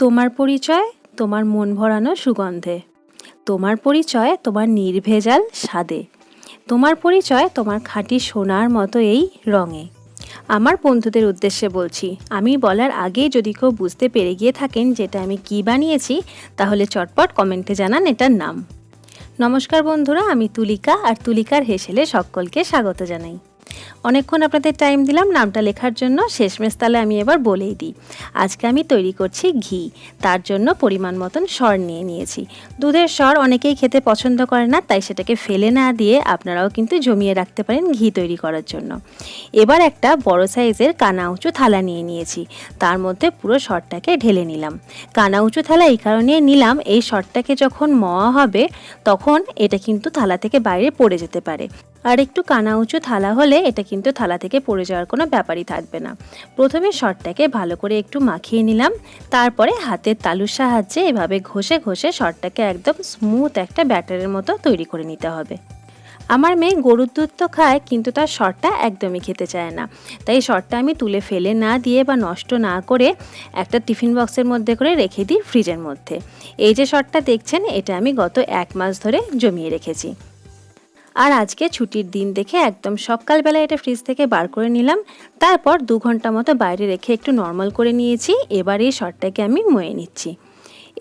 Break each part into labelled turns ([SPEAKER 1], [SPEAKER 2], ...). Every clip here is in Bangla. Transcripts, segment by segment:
[SPEAKER 1] তোমার পরিচয়, তোমার মন ভরানো সুগন্ধে। তোমার পরিচয়, তোমার নির্ভেজাল স্বাদে। তোমার পরিচয়, তোমার খাঁটি সোনার মতো এই রঙে। আমার বন্ধুদের উদ্দেশ্যে বলছি, আমি বলার আগে যদি কেউ বুঝতে পেরে গিয়ে থাকেন যেটা আমি কি বানিয়েছি, তাহলে চটপট কমেন্টে জানান এটার নাম। নমস্কার বন্ধুরা, আমি তুলিকা, আর তুলিকার হেসেলে সকলকে স্বাগত জানাই। অনেকক্ষণ আপনাদের টাইম দিলাম, নামটা লেখার জন্য শেষমেশ তাহলে আমি এবার বলেই দিই। আজকে আমি তৈরি করছি ঘি, তার জন্য পরিমাণ মতন সর নিয়ে নিয়েছি। দুধের সর অনেকেই খেতে পছন্দ করে না, তাই সেটাকে ফেলে না দিয়ে আপনারাও কিন্তু জমিয়ে রাখতে পারেন ঘি তৈরি করার জন্য। এবার একটা বড় সাইজের কানা উঁচু থালা নিয়ে নিয়েছি, তার মধ্যে পুরো সরটাকে ঢেলে নিলাম। কানা উঁচু থালা এই কারণে নিলাম, এই সরটাকে যখন মওয়া হবে, তখন এটা কিন্তু থালা থেকে বাইরে পড়ে যেতে পারে। আর একটু কানা উঁচু থালা হলে এটা কিন্তু থালা থেকে পড়ে যাওয়ার কোনো ব্যাপারই থাকবে না। প্রথমে শটটাকে ভালো করে একটু মাখিয়ে নিলাম। তারপরে হাতের তালুর সাহায্যে এভাবে ঘষে ঘষে শটটাকে একদম স্মুথ একটা ব্যাটারের মতো তৈরি করে নিতে হবে। আমার মেয়ে গরুর দুধ তো খায়, কিন্তু তার শটটা একদমই খেতে চায় না। তাই শটটা আমি তুলে ফেলে না দিয়ে বা নষ্ট না করে একটা টিফিন বক্সের মধ্যে করে রেখে দিই ফ্রিজের মধ্যে। এই যে শটটা দেখছেন, এটা আমি গত এক মাস ধরে জমিয়ে রেখেছি। আর আজকে ছুটির দিন দেখে একদম সকালবেলা এটা ফ্রিজ থেকে বার করে নিলাম। তারপর দু ঘণ্টা মতো বাইরে রেখে একটু নর্মাল করে নিয়েছি। এবার এই শরটাকে আমি ময়ে নিচ্ছি।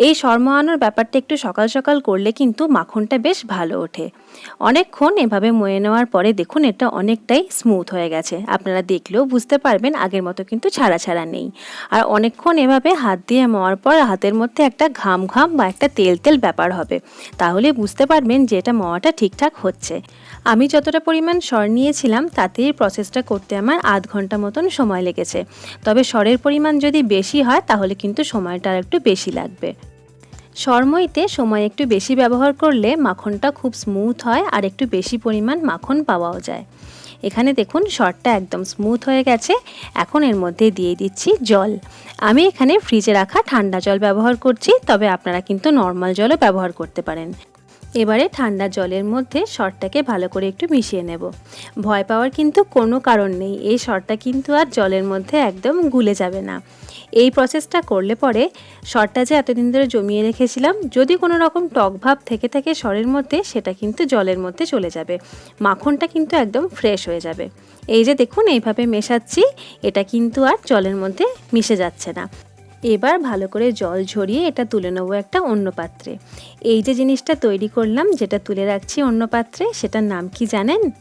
[SPEAKER 1] এই শর্মানোর ব্যাপারটা একটু সকাল সকাল করলে কিন্তু মাখনটা বেশ ভালো ওঠে। অনেকক্ষণ এভাবে ময়ে নেওয়ার পরে দেখুন এটা অনেকটাই স্মুথ হয়ে গেছে। আপনারা দেখলেও বুঝতে পারবেন আগের মতো কিন্তু ছাড়া ছাড়া নেই। আর অনেকক্ষণ এভাবে হাত দিয়ে মওয়ার পর হাতের মধ্যে একটা ঘাম ঘাম বা একটা তেল তেল ব্যাপার হবে। তাহলে বুঝতে পারবেন যে এটা মওয়াটা ঠিকঠাক হচ্ছে। আমি যতটা পরিমাণ স্বর নিয়েছিলাম তাতেই প্রসেসটা করতে আমার আধ ঘণ্টা মতন সময় লেগেছে। তবে স্বরের পরিমাণ যদি বেশি হয় তাহলে কিন্তু সময়টা আর একটু বেশি লাগবে। সরমইতে সময় একটু বেশি ব্যবহার করলে মাখনটা খুব স্মুথ হয় আর একটু বেশি পরিমাণ মাখন পাওয়াও যায়। এখানে দেখুন শর্টটা একদম স্মুথ হয়ে গেছে। এখন এর মধ্যে দিয়ে দিচ্ছি জল। আমি এখানে ফ্রিজে রাখা ঠান্ডা জল ব্যবহার করছি, তবে আপনারা কিন্তু নর্মাল জলও ব্যবহার করতে পারেন। এবারে ঠান্ডা জলের মধ্যে শরটাকে ভালো করে একটু মিশিয়ে নেব। ভয় পাওয়ার কিন্তু কোনো কারণ নেই, এই শরটা কিন্তু আর জলের মধ্যে একদম গুলে যাবে না। এই প্রসেসটা করলে পরে সরটা যে এতদিন ধরে জমিয়ে রেখেছিলাম, যদি কোনো রকম টক ভাব থেকে থাকে সরের মধ্যে, সেটা কিন্তু জলের মধ্যে চলে যাবে। মাখনটা কিন্তু একদম ফ্রেশ হয়ে যাবে। এই যে দেখুন, এইভাবে মেশাচ্ছি, এটা কিন্তু আর জলের মধ্যে মিশে যাচ্ছে না। এবার ভালো করে জল ঝরিয়ে এটা তুলে নেব একটা অন্য পাত্রে। এই যে জিনিসটা তৈরি করলাম, যেটা তুলে রাখছি অন্য পাত্রে, সেটার নাম কি জানেন?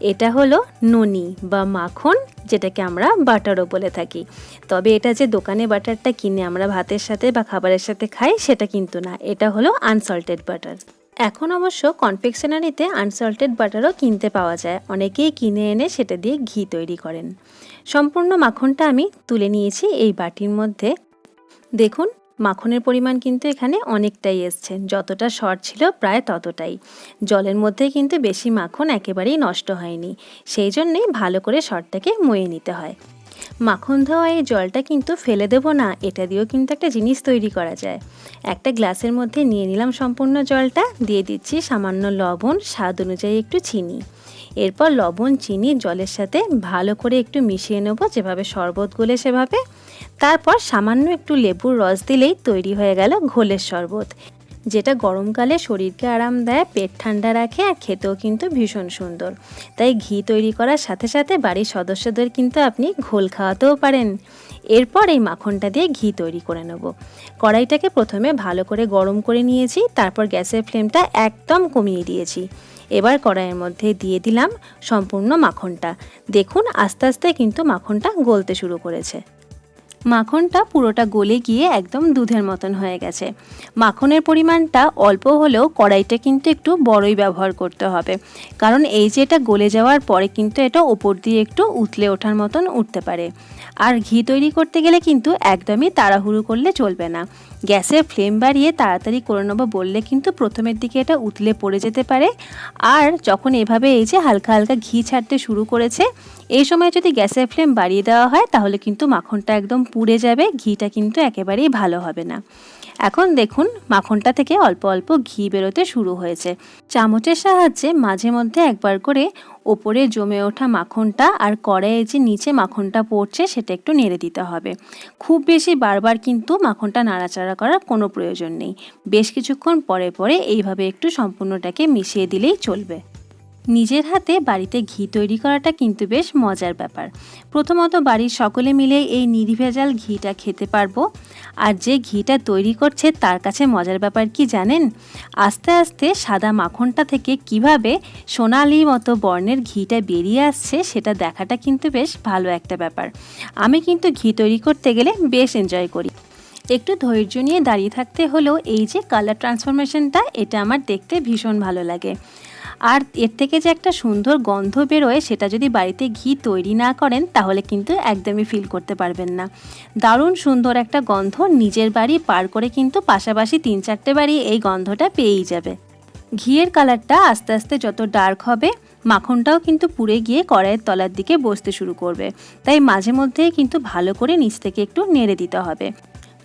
[SPEAKER 1] এটা হলো ননি বা মাখন, যেটাকে আমরা বাটারও বলে থাকি। তবে এটা যে দোকানে বাটারটা কিনে আমরা ভাতের সাথে বা খাবারের সাথে খাই, সেটা কিন্তু না। এটা হলো আনসল্টেড বাটার। এখন অবশ্য কনফেকশনারিতে আনসল্টেড বাটারও কিনতে পাওয়া যায়। অনেকেই কিনে এনে সেটা দিয়ে ঘি তৈরি করেন। সম্পূর্ণ মাখনটা আমি তুলে নিয়েছি এই বাটির মধ্যে। দেখুন, মাখনের পরিমাণ কিন্তু এখানে অনেকটাই এসছে। যতটা শর্ট ছিল প্রায় ততটাই। জলের মধ্যে কিন্তু বেশি মাখন একেবারেই নষ্ট হয়নি। সেই জন্যেই ভালো করে শর্টটাকে ময়ে নিতে হয়। মাখন ধোয়া এই জলটা কিন্তু ফেলে দেবো না, এটা দিয়েও কিন্তু একটা জিনিস তৈরি করা যায়। একটা গ্লাসের মধ্যে নিয়ে নিলাম সম্পূর্ণ জলটা, দিয়ে দিচ্ছি সামান্য লবণ, স্বাদ অনুযায়ী একটু চিনি। এরপর লবণ, চিনি, জলের সাথে ভালো করে একটু মিশিয়ে নেব, যেভাবে শরবত গলে সেভাবে। তারপর সামান্য একটু লেবুর রস দিলেই তৈরি হয়ে গেল ঘোলের শরবত। যেটা গরমকালে শরীরকে আরাম দেয়, পেট ঠান্ডা রাখে আর খেতেও কিন্তু ভীষণ সুন্দর। তাই ঘি তৈরি করার সাথে সাথে বাড়ির সদস্যদের কিন্তু আপনি ঘোল খাওয়াতেও পারেন। এরপর এই মাখনটা দিয়ে ঘি তৈরি করে নেব। কড়াইটাকে প্রথমে ভালো করে গরম করে নিয়েছি, তারপর গ্যাসের ফ্লেমটা একদম কমিয়ে দিয়েছি। এবার কড়াইয়ের মধ্যে দিয়ে দিলাম সম্পূর্ণ মাখনটা। দেখুন, আস্তে আস্তে কিন্তু মাখনটা গলতে শুরু করেছে। মাখনটা পুরোটা গলে গিয়ে একদম দুধের মতন হয়ে গেছে। মাখনের পরিমাণটা অল্প হলেও কড়াইটা কিন্তু একটু বড়ই ব্যবহার করতে হবে। কারণ এই যে এটা গলে যাওয়ার পরে কিন্তু এটা ওপর দিয়ে একটু উতলে ওঠার মতন উঠতে পারে। আর ঘি তৈরি করতে গেলে কিন্তু একদমই তাড়াহুড়ো করলে চলবে না। গ্যাসের ফ্লেম বাড়িয়ে তাড়াতাড়ি করে নেব বললে কিন্তু প্রথমের দিকে এটা উতলে পড়ে যেতে পারে। আর যখন এভাবে এই যে হালকা হালকা ঘি ছাড়তে শুরু করেছে, এই সময় যদি গ্যাসের ফ্লেম বাড়িয়ে দেওয়া হয়, তাহলে কিন্তু মাখনটা একদম পুড়ে যাবে, ঘিটা কিন্তু একেবারেই ভালো হবে না। এখন দেখুন, মাখনটা থেকে অল্প অল্প ঘি বেরোতে শুরু হয়েছে। চামচের সাহায্যে মাঝে মধ্যে একবার করে ওপরে জমে ওঠা মাখনটা আর কড়াইয়ে যে নিচে মাখনটা পড়ছে সেটা একটু নেড়ে দিতে হবে। খুব বেশি বারবার কিন্তু মাখনটা নাড়াচাড়া করার কোনো প্রয়োজন নেই। বেশ কিছুক্ষণ পরে পরে এইভাবে একটু সম্পূর্ণটাকে মিশিয়ে দিলেই চলবে। নিজের হাতে বাড়িতে ঘি তৈরি করাটা কিন্তু বেশ মজার ব্যাপার। প্রথমত বাড়ির সকলে মিলে এই নির্ভেজাল ঘিটা খেতে পারব। আর যে ঘিটা তৈরি করছে তার কাছে মজার ব্যাপার কি জানেন? আস্তে আস্তে সাদা মাখনটা থেকে কীভাবে সোনালি মতো বর্ণের ঘিটা বেরিয়ে আসছে সেটা দেখাটা কিন্তু বেশ ভালো একটা ব্যাপার। আমি কিন্তু ঘি তৈরি করতে গেলে বেশ এনজয় করি। একটু ধৈর্য নিয়ে দাঁড়িয়ে থাকতে হলেও এই যে কালার ট্রান্সফরমেশনটা এটা আমার দেখতে ভীষণ ভালো লাগে। আর এর থেকে যে একটা সুন্দর গন্ধ বেরোয়, সেটা যদি বাড়িতে ঘি তৈরি না করেন, তাহলে কিন্তু একদমই ফিল করতে পারবেন না। দারুণ সুন্দর একটা গন্ধ নিজের বাড়ি পার করে কিন্তু পাশাপাশি তিন চারটে বাড়ি এই গন্ধটা পেয়েই যাবে। ঘিয়ের কালারটা আস্তে আস্তে যত ডার্ক হবে, মাখনটাও কিন্তু পুড়ে গিয়ে কড়াইয়ের তলার দিকে বসতে শুরু করবে। তাই মাঝে মধ্যেই কিন্তু ভালো করে নিচ থেকে একটু নেড়ে দিতে হবে।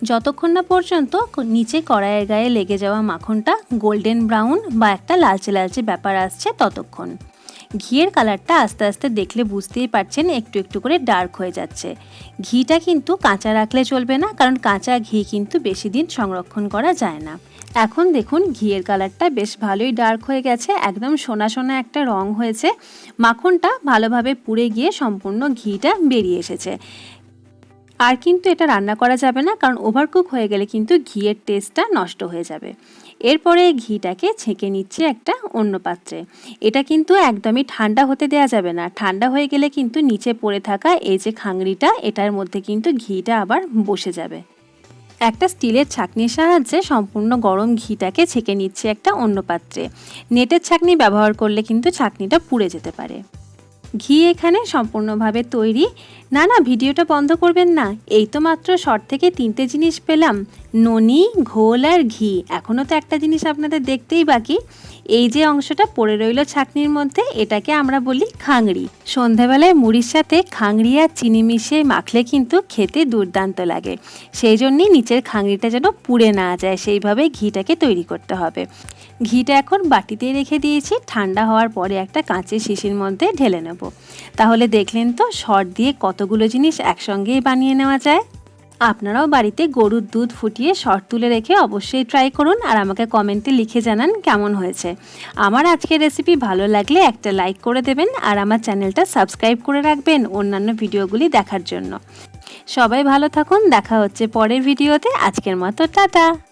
[SPEAKER 1] যতক্ষণ না পর্যন্ত নিচে কড়াইয়ের গায়ে লেগে যাওয়া মাখনটা গোল্ডেন ব্রাউন বা একটা লালচে লালচে ব্যাপার আসছে ততক্ষণ। ঘিয়ের কালারটা আস্তে আস্তে দেখলে বুঝতেই পারছেন একটু একটু করে ডার্ক হয়ে যাচ্ছে। ঘিটা কিন্তু কাঁচা রাখলে চলবে না, কারণ কাঁচা ঘি কিন্তু বেশি দিন সংরক্ষণ করা যায় না। এখন দেখুন ঘিয়ের কালারটা বেশ ভালোই ডার্ক হয়ে গেছে, একদম সোনা সোনা একটা রং হয়েছে। মাখনটা ভালোভাবে পুড়ে গিয়ে সম্পূর্ণ ঘিটা বেরিয়ে এসেছে। আর কিন্তু এটা রান্না করা যাবে না, কারণ ওভারকুক হয়ে গেলে কিন্তু ঘিয়ের টেস্টটা নষ্ট হয়ে যাবে। এরপরে ঘিটাকে ছেঁকে নিচ্ছে একটা অন্য পাত্রে। এটা কিন্তু একদমই ঠান্ডা হতে দেওয়া যাবে না। ঠান্ডা হয়ে গেলে কিন্তু নিচে পড়ে থাকা এই যে খাংড়িটা, এটার মধ্যে কিন্তু ঘিটা আবার বসে যাবে। একটা স্টিলের ছাঁকনির সাহায্যে সম্পূর্ণ গরম ঘিটাকে ছেঁকে নিচ্ছে একটা অন্য পাত্রে। নেটের ছাঁকনি ব্যবহার করলে কিন্তু ছাঁকনিটা পুড়ে যেতে পারে। ঘি এখানে সম্পূর্ণভাবে তৈরি। না না ভিডিওটা বন্ধ করবেন না। এই তো মাত্র শর্ট থেকে তিনটে জিনিস পেলাম। ননি, ঘোল আর ঘি। এখনও তো একটা জিনিস আপনাদের দেখতেই বাকি। এই যে অংশটা পড়ে রইল ছাকনির মধ্যে, এটাকে আমরা বলি খাংড়ি। সন্ধেবেলায় মুড়ির সাথে খাংড়ি আর চিনি মিশিয়ে মাখলে কিন্তু খেতে দুর্দান্ত লাগে। সেই জন্যই নিচের খাংড়িটা যেন পুড়ে না যায়, সেইভাবে ঘিটাকে তৈরি করতে হবে। ঘিটা এখন বাটিতে রেখে দিয়েছি। ঠান্ডা হওয়ার পরে একটা কাঁচের শিশির মধ্যে ঢেলে নেব তাহলে দেখলেন তো শর্ট দিয়ে কতগুলো জিনিস একসঙ্গেই বানিয়ে নেওয়া যায়। আপনারাও বাড়িতে গরুর দুধ ফুটিয়ে শর্ট তুলে রেখে অবশ্যই ট্রাই করুন আর আমাকে কমেন্টে লিখে জানান কেমন হয়েছে। আমার আজকের রেসিপি ভালো লাগলে একটা লাইক করে দেবেন আর আমার চ্যানেলটা সাবস্ক্রাইব করে রাখবেন অন্যান্য ভিডিওগুলি দেখার জন্য। সবাই ভালো থাকুন, দেখা হচ্ছে পরের ভিডিওতে। আজকের মতো, টাটা!